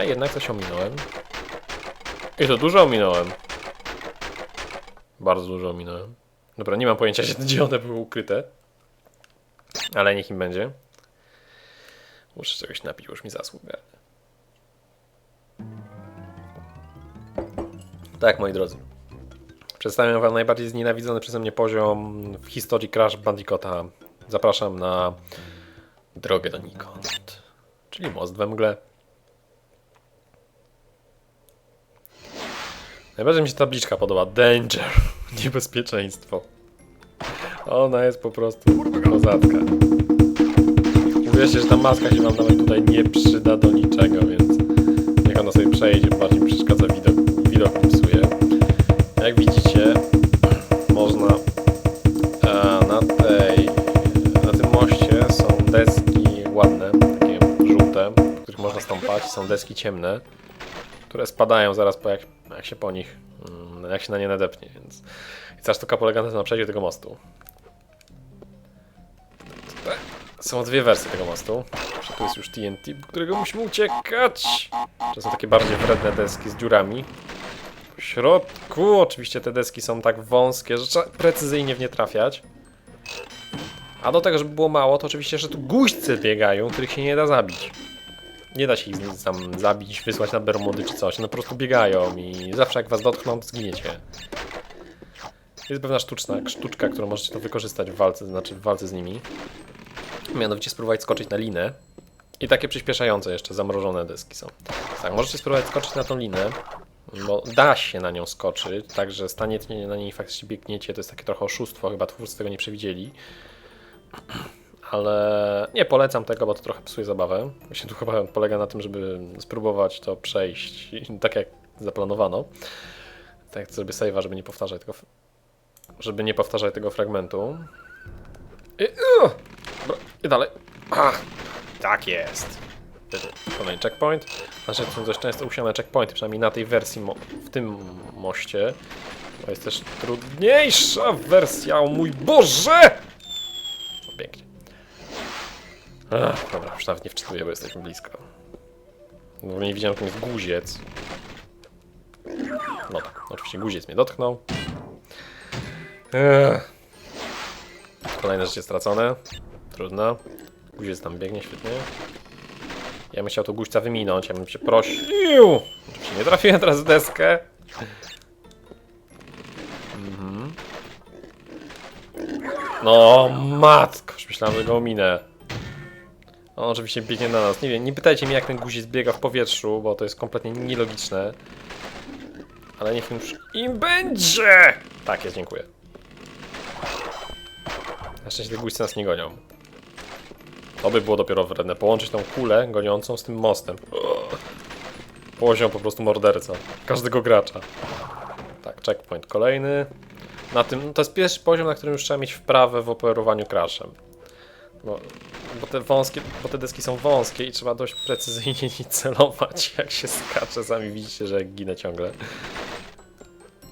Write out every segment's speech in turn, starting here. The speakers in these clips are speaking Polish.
A jednak coś ominąłem. I to dużo ominąłem. Bardzo dużo ominąłem. Dobra, nie mam pojęcia, gdzie one były ukryte. Ale niech im będzie. Muszę czegoś napić, już mi zasługę. Tak, moi drodzy. Przedstawiam wam najbardziej znienawidzony przeze mnie poziom w historii Crash Bandicoota. Zapraszam na drogę donikąd. Czyli most we mgle. Najbardziej mi się tabliczka podoba. Danger. Niebezpieczeństwo. Ona jest po prostu kozacka. Uwierzcie, że ta maska się wam nawet tutaj nie przyda do niczego, więc niech ona sobie przejdzie, bardziej mi przeszkadza widok, widok psuje. Jak widzicie, można e, na tej, na tym moście są deski ładne, takie żółte, po których można stąpać, są deski ciemne, które spadają zaraz po jak, jak się po nich, mm, jak się na nie nadepnie, więc i cała sztuka polega na przejściu tego mostu. Są dwie wersje tego mostu. Tu jest już TNT, którego musimy uciekać. To są takie bardziej wredne deski z dziurami. W środku oczywiście te deski są tak wąskie, że trzeba precyzyjnie w nie trafiać. A do tego, żeby było mało, to oczywiście jeszcze tu guźce biegają, których się nie da zabić. Nie da się ich tam zabić, wysłać na Bermudy czy coś. One po prostu biegają i zawsze jak was dotkną, to zginiecie. Jest pewna sztuczna, sztuczka, którą możecie to wykorzystać w walce, znaczy w walce z nimi. Mianowicie spróbować skoczyć na linę. I takie przyspieszające jeszcze, zamrożone deski są. Tak, możecie spróbować skoczyć na tą linę, bo da się na nią skoczyć, także staniecie na niej faktycznie biegniecie, to jest takie trochę oszustwo, chyba twórcy tego nie przewidzieli. Ale nie polecam tego, bo to trochę psuje zabawę. Właśnie tu chyba polega na tym, żeby spróbować to przejść tak jak zaplanowano. Tak jak zrobię save'a, żeby nie powtarzać tego, żeby nie powtarzać tego fragmentu. I, uh, dobra, i dalej. Ach, tak jest. Kolejny checkpoint. Znaczy są dość często usiane checkpointy, przynajmniej na tej wersji, w tym moście. To jest też trudniejsza wersja, o mój Boże! Ach, dobra, już nawet nie wczytuję, bo jesteśmy blisko. Bo nie widziałem, że jest guziec. No tak, oczywiście guziec mnie dotknął. Ech. Kolejne życie stracone. Trudno. Guziec tam biegnie świetnie. Ja bym chciał tu guźca wyminąć, ja bym się prosił. Oczywiście nie trafiłem teraz w deskę. Mhm. No matko, już myślałem, że go ominę. On oczywiście biegnie na nas. Nie wiem, nie pytajcie mnie jak ten guziec biega w powietrzu, bo to jest kompletnie nielogiczne. Ale niech już im będzie! Tak jest, dziękuję. Na szczęście te guźce nas nie gonią. To by było dopiero wredne. Połączyć tą kulę goniącą z tym mostem. Poziom po prostu morderca. Każdego gracza. Tak, checkpoint kolejny. Na tym, to jest pierwszy poziom, na którym już trzeba mieć wprawę w operowaniu crashem. Bo, bo te wąskie, bo te deski są wąskie i trzeba dość precyzyjnie nie celować, jak się skacze. Sami widzicie, że ginę ciągle.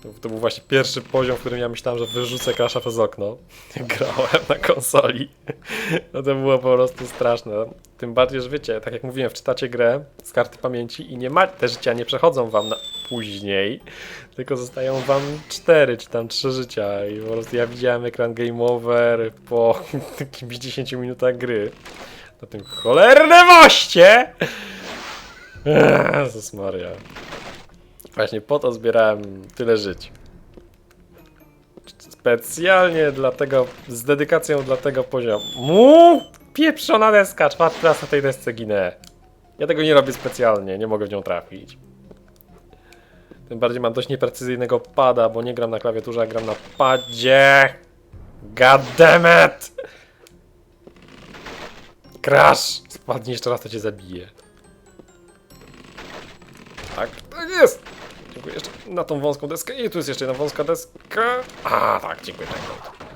To, był właśnie pierwszy poziom, w którym ja myślałem, że wyrzucę Crasha przez okno. Grałem na konsoli. No to było po prostu straszne. Tym bardziej, że wiecie, tak jak mówiłem, wczytacie grę z karty pamięci i nie ma, te życia nie przechodzą wam na później, tylko zostają wam cztery czy tam trzy życia i po prostu ja widziałem ekran game over po jakimś 10 minutach gry. Na tym cholerne moście! Jezus Maria. Właśnie po to zbierałem tyle żyć. Specjalnie dlatego, z dedykacją dla tego poziomu. Pieprzona deska, czwarty raz na tej desce ginę. Ja tego nie robię specjalnie, nie mogę w nią trafić. Tym bardziej mam dość nieprecyzyjnego pada, bo nie gram na klawiaturze, a gram na padzie. God damn it! Crash! Spadnij jeszcze raz, to cię zabije. Tak, tak jest! Jeszcze na tą wąską deskę. I tu jest jeszcze jedna wąska deska. A, tak, dziękuję. Checkpoint.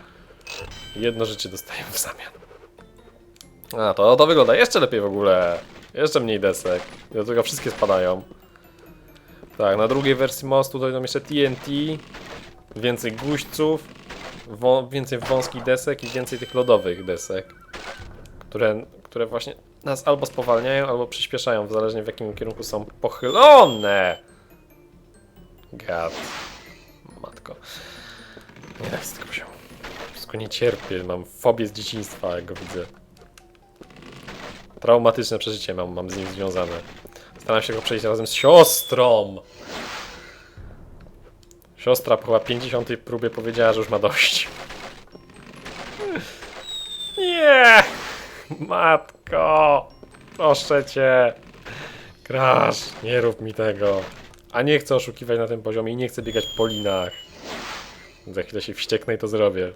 Jedno życie dostaję w zamian. A, to, to wygląda jeszcze lepiej w ogóle. Jeszcze mniej desek. I do tego wszystkie spadają. Tak, na drugiej wersji mostu dojdą jeszcze TNT. Więcej guźców. Wą więcej wąskich desek i więcej tych lodowych desek. które, które właśnie nas albo spowalniają, albo przyspieszają, zależnie w jakim kierunku są pochylone. Gad. Matko. Nie chcę tego poziomu. Wszystko nie cierpię, mam fobię z dzieciństwa, jak go widzę. Traumatyczne przeżycie mam, mam z nim związane. Staram się go przejść razem z siostrą. Siostra po chyba 50 próbie powiedziała, że już ma dość. Nie! Matko! Proszę cię! Krasz, nie rób mi tego. A nie chcę oszukiwać na tym poziomie i nie chcę biegać po linach. Za chwilę się wścieknę i to zrobię.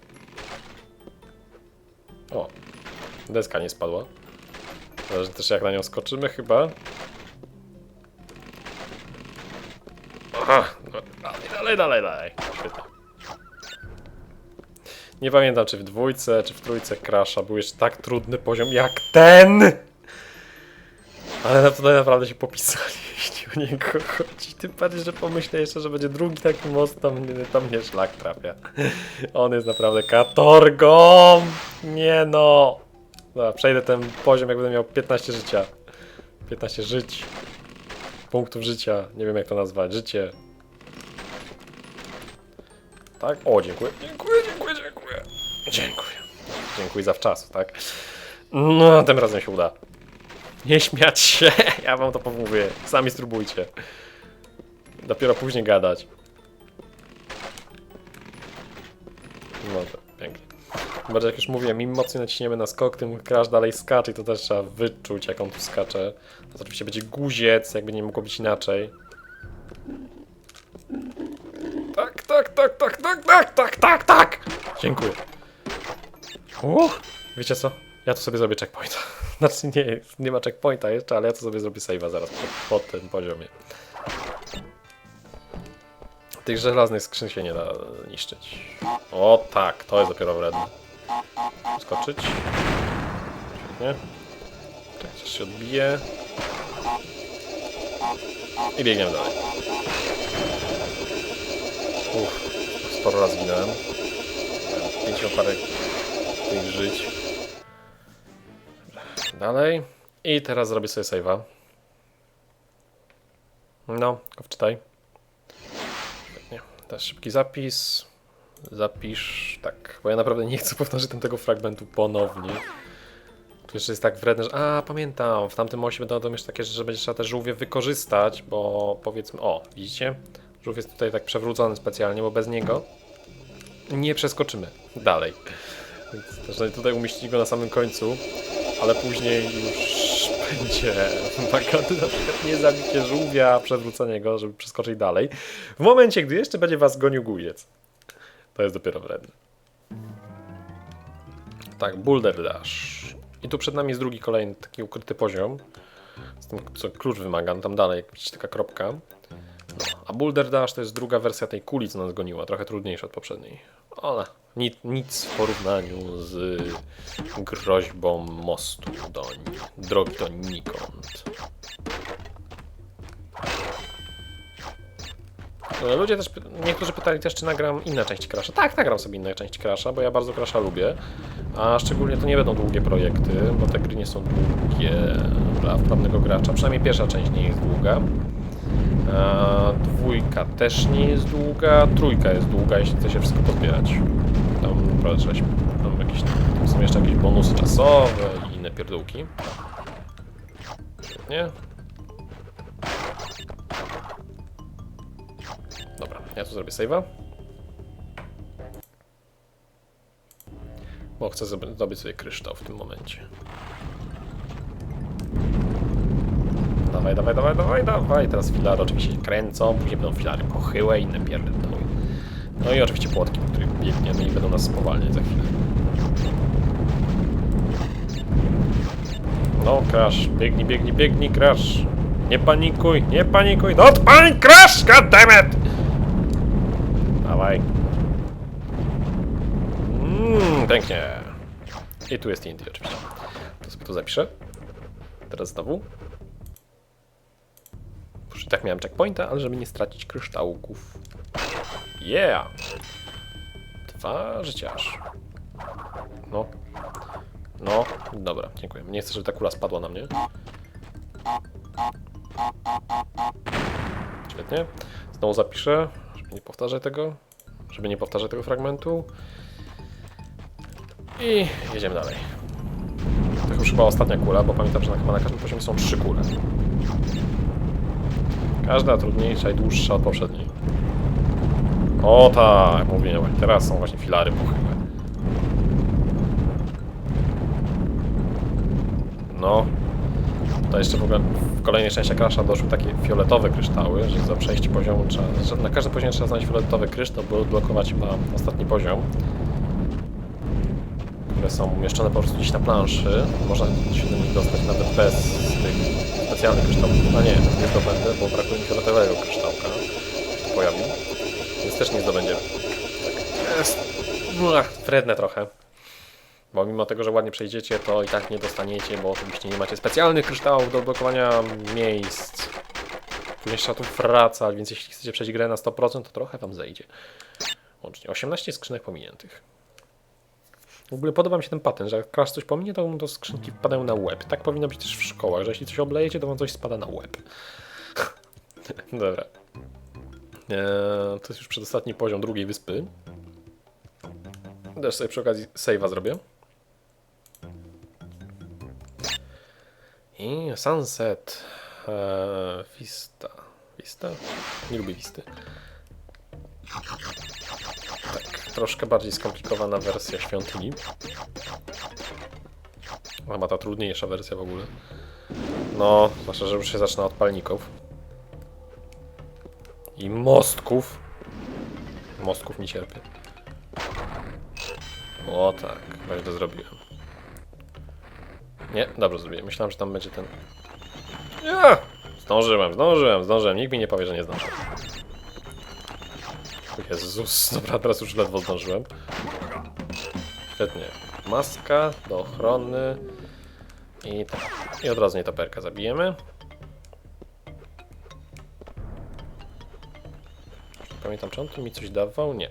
O, deska nie spadła. Zależy też jak na nią skoczymy chyba. Aha, no, dalej, dalej, dalej, dalej. Świetnie. Nie pamiętam czy w dwójce, czy w trójce Crasha był jeszcze tak trudny poziom jak ten! Ale tutaj naprawdę się popisali, jeśli o niego chodzi. Tym bardziej, że pomyślę jeszcze, że będzie drugi taki most, tam, tam mnie szlak trafia. On jest naprawdę katorgą! Nie no! Dobra, przejdę ten poziom, jak będę miał 15 życia. 15 żyć. Punktów życia. Nie wiem jak to nazwać. Życie. Tak? O, dziękuję. Dziękuję, dziękuję, dziękuję. Dziękuję. Dziękuję zawczasu, tak? No, tym razem się uda. Nie śmiać się, ja wam to pomówię. Sami spróbujcie. Dopiero później gadać. No to pięknie. Bardziej jak już mówiłem, im mocniej naciśniemy na skok, tym crash dalej skacze i to też trzeba wyczuć jak on tu skacze. To oczywiście będzie guziec, jakby nie mogło być inaczej. Tak, tak, tak, tak, tak, tak, tak, tak, tak! Dziękuję. Uff, wiecie co? Ja tu sobie zrobię checkpoint. Znaczy nie, nie ma checkpointa jeszcze, ale ja tu sobie zrobię save'a zaraz pod, pod tym poziomie. Tych żelaznych skrzyń się nie da niszczyć. O tak, to jest dopiero wredne. Skoczyć. Świetnie. Tak, chociaż się odbije. I biegniemy dalej. Uff, sporo raz ginąłem. Pięciu parę tych żyć. Dalej. I teraz zrobię sobie save'a. No, wczytaj. Świetnie. Teraz szybki zapis. Zapisz. Tak, bo ja naprawdę nie chcę powtórzyć tego fragmentu ponownie. Tu jeszcze jest tak wredne, że... A, pamiętam, w tamtym osie będą jeszcze takie, że będzie trzeba te żółwie wykorzystać, bo powiedzmy... O, widzicie? Żółw jest tutaj tak przewrócony specjalnie, bo bez niego nie przeskoczymy dalej. Więc też tutaj umieścić go na samym końcu, ale później już będzie wymagane na przykład nie zabicie żółwia, przewrócenie go, żeby przeskoczyć dalej. W momencie, gdy jeszcze będzie was gonił gujec. To jest dopiero wredne. Tak, Boulder Dash. I tu przed nami jest drugi kolejny taki ukryty poziom. Z tym, co klucz wymaga, no tam dalej, jak widzicie, taka kropka. No, a Boulder Dash to jest druga wersja tej kuli, co nas goniła, trochę trudniejsza od poprzedniej. Ona, nic, nic w porównaniu z groźbą mostu doń, drogi donikąd. E, Ludzie też, niektórzy pytali też, czy nagram inne części Crasha. Tak, nagram sobie inne części Crasha, bo ja bardzo Crasha lubię. A szczególnie to nie będą długie projekty, bo te gry nie są długie dla wprawnego gracza. Przynajmniej pierwsza część nie jest długa. A dwójka też nie jest długa, trójka jest długa, jeśli chce się wszystko pozbierać. Tam się, tam, jakieś, tam są jeszcze jakieś bonusy czasowe i inne pierdółki. Świetnie. Dobra, ja tu zrobię save'a. Bo chcę zdobyć sobie kryształ w tym momencie. Dawaj, dawaj, dawaj, dawaj, dawaj. Teraz filary oczywiście się kręcą, później będą filary pochyłe inne pierdoły. No i oczywiście płotki, po których biegniemy i będą nas spowalniać za chwilę. No, crash, biegnij, biegnij, biegnij, crash. Nie panikuj, nie panikuj. Don't panic, crash, goddammit! Dawaj. Mmm, pięknie. I tu jest Indy oczywiście. To sobie tu zapiszę. Teraz znowu. I tak miałem checkpointa, ale żeby nie stracić kryształków. Yeah! Dwa życia aż. No. No, dobra, dziękuję. Nie chcę, żeby ta kula spadła na mnie. Świetnie. Znowu zapiszę, żeby nie powtarzać tego. Żeby nie powtarzać tego fragmentu. I jedziemy dalej. To już chyba ostatnia kula, bo pamiętam, że na, na każdym poziomie są trzy kule. Każda trudniejsza i dłuższa od poprzedniej. O tak, właśnie. teraz są właśnie filary pochyłe. No. To jeszcze w ogóle w kolejnej części Crasha doszły takie fioletowe kryształy, że za przejście poziomu trzeba... że Na każdym poziomie trzeba znaleźć fioletowy kryształ, by odblokować chyba ostatni poziom. Które są umieszczone po prostu gdzieś na planszy. Można się do nich dostać nawet bez tych specjalnych kryształów. No nie, nie zdobędę, bo brakuje mi fioletowego kryształka. Się pojawił. Więc też nie zdobędzie. Tak jest. Ach, wredne trochę. Bo mimo tego, że ładnie przejdziecie, to i tak nie dostaniecie, bo oczywiście nie macie specjalnych kryształów do odblokowania miejsc. Później trzeba tu wracać, więc jeśli chcecie przejść grę na 100%, to trochę wam zejdzie. Łącznie 18 skrzynek pominiętych. W ogóle podoba mi się ten patent, że jak Crash coś pominie, to mu to skrzynki wpadają na łeb. Tak powinno być też w szkołach, że jeśli coś oblejecie, to wam coś spada na łeb. Dobra. Eee, to jest już przedostatni poziom drugiej wyspy. Też sobie przy okazji save'a zrobię. I Sunset eee, Vista. Vista? Nie lubię Visty. Troszkę bardziej skomplikowana wersja świątyni. Chyba ta trudniejsza wersja w ogóle. No, zwłaszcza, że już się zaczyna od palników. I mostków. Mostków nie cierpię. O tak, właśnie to zrobiłem. Nie, dobrze zrobiłem. Myślałem, że tam będzie ten... Ja! Zdążyłem, zdążyłem, zdążyłem. Nikt mi nie powie, że nie zdążyłem. Jezus, dobra, teraz już ledwo zdążyłem. Świetnie. Maska do ochrony. I tak. I od razu nietoperka zabijemy. Pamiętam, czy on tu mi coś dawał? Nie.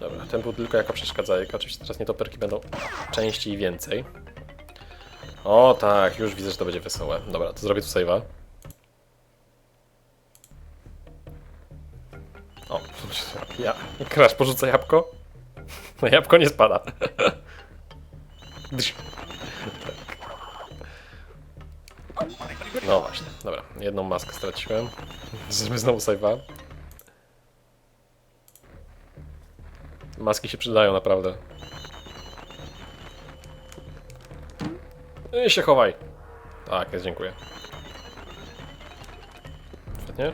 Dobra, ten był tylko jako przeszkadzajek. Oczywiście teraz nietoperki będą częściej i więcej. O tak, już widzę, że to będzie wesołe. Dobra, to zrobię tu save'a. O, ja. Krasz porzuca jabłko? No jabłko nie spada. No właśnie, dobra. Jedną maskę straciłem. Zrobimy znowu save'a. Maski się przydają naprawdę. I się chowaj. Tak, jest, dziękuję. Świetnie.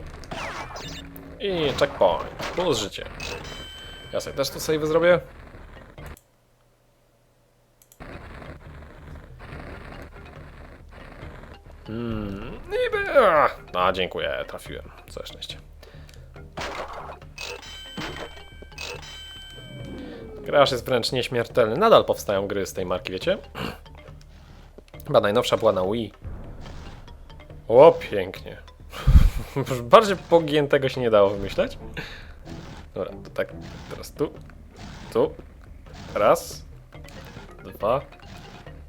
I checkpoint. Plus życie. Ja sobie też tu save zrobię. Hmm, niby. A, dziękuję, trafiłem. Całe szczęście. Crash jest wręcz nieśmiertelny. Nadal powstają gry z tej marki, wiecie? Chyba najnowsza była na Wii. O, pięknie. Bardziej pogiętego się nie dało wymyśleć. Dobra, to tak, teraz tu, tu, raz, dwa,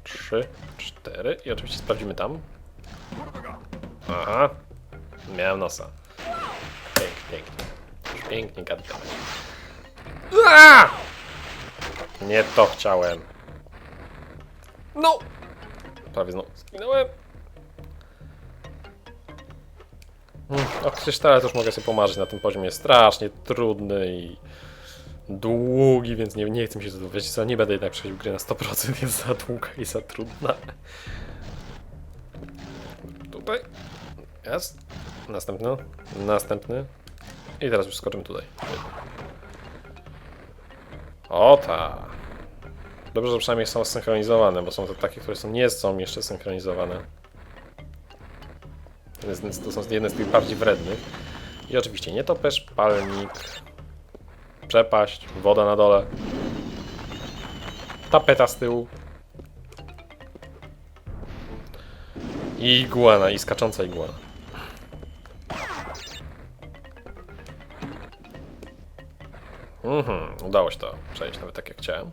trzy, cztery i oczywiście sprawdzimy tam. Aha, miałem nosa. Pięknie, pięknie. Już pięknie gadamy. Nie to chciałem. No! Prawie znowu zginąłem. O krysztale też mogę sobie pomarzyć na tym poziomie. Jest strasznie trudny i długi, więc nie, nie chcę mi się co, nie będę jednak przechodził gry na 100%, jest za długa i za trudna. Tutaj. Jest. Następny. Następny. I teraz już skoczymy tutaj. O ta. Dobrze, że przynajmniej są synchronizowane, bo są to takie, które są, nie są jeszcze synchronizowane. Więc to są jedne z tych bardziej wrednych. I oczywiście nietoperz, palnik, przepaść, woda na dole, tapeta z tyłu. I iguana, i skacząca iguana. Mhm, udało się to przejść nawet tak jak chciałem.